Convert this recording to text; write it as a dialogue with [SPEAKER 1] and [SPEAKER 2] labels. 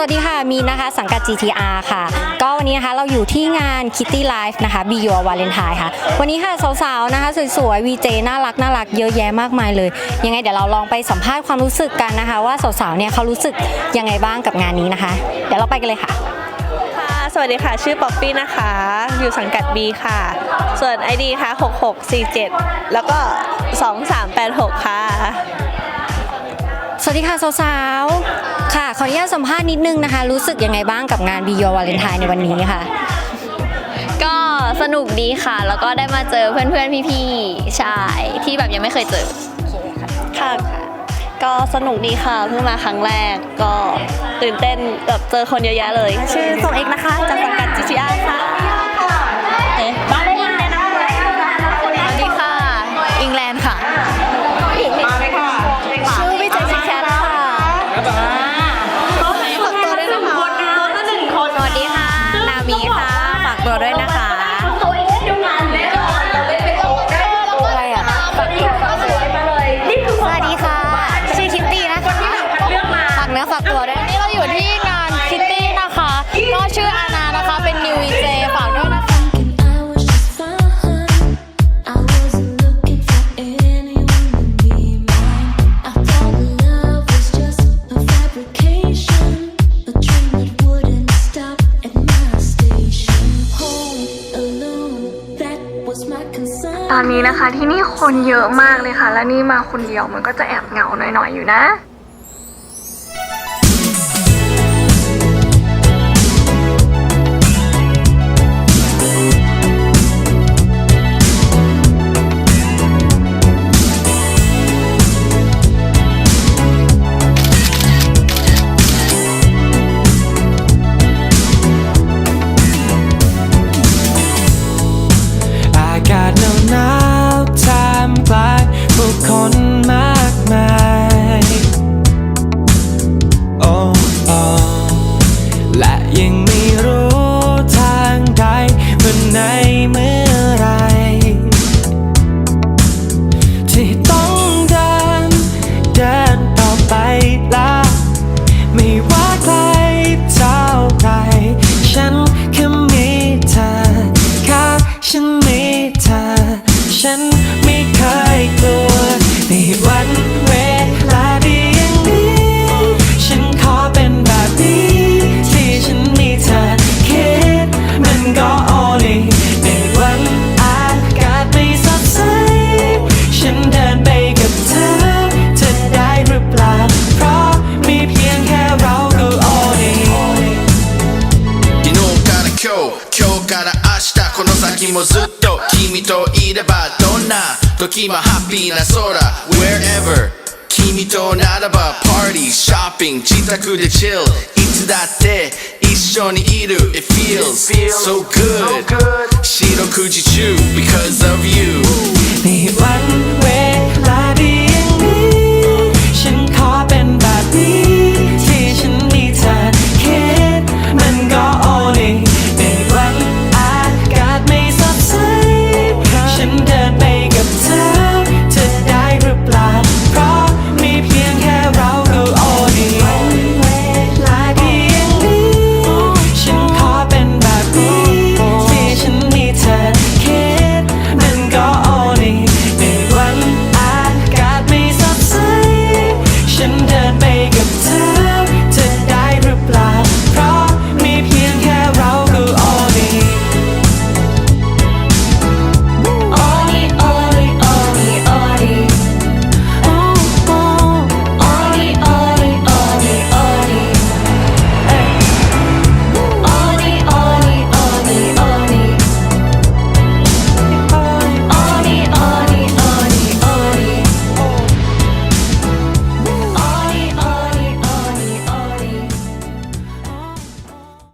[SPEAKER 1] วัสดีค่ะ มีนะคะสังกัด GTR ค่ะ ก็วันนี้นะคะเราอยู่ที่งาน Kitty Life นะคะ Be Your Valentine ค่ะ วันนี้ค่ะสาวๆนะคะสวยๆ VJ น่ารักน่ารักเยอะแยะมากมายเลย ยังไงเดี๋ยวเราลองไปสัมภาษณ์ความรู้สึกกันนะคะ ว่าสาวๆเนี่ยเขารู้สึกยังไงบ้างกับงานนี้นะคะ เดี๋ยวเราไปกันเลยค่ะ
[SPEAKER 2] ค่ะสวัสดีค่ะ ชื่อป๊อปปี้นะคะ อยู่สังกัด B ค่ะ ส่วน ID ค่ะ 6647 แล้วก็ 2386 ค่ะ
[SPEAKER 1] วัสดีค่ะสาวๆ ค่ะ ขออนุญาตสัมภาษณ์นิดนึงนะคะ รู้สึกยังไงบ้างกับงาน Be Your Valentine ในวันนี้ค่ะ
[SPEAKER 3] ก็สนุกดีค่ะ แล้วก็ได้มาเจอเพื่อนๆ พี่ๆใช่ที่แบบยังไม่เคยเจอ
[SPEAKER 2] ค่ะ ก็สนุกดีค่ะ เพิ่งมาครั้งแรก ก็ตื่นเต้นแบบเจอคนเยอะแยะเลย ชื่อทรงเอกนะคะ จากสังกัด GTR ค่ะ อน
[SPEAKER 3] นี้
[SPEAKER 2] นะคะ
[SPEAKER 4] ที่นี่คนเยอะมากเลยค่ะ และนี่มาคนเดียวมันก็จะแอบเหงาหน่อยๆอยู่นะ
[SPEAKER 5] 今日今日から明日この先もずっと君といればどんな 時もハッピーな空 Wherever 君とならばパーティーショッピング自宅でチルいつだって一緒にいる It feels so good 四六時中 because of you
[SPEAKER 6] ねえ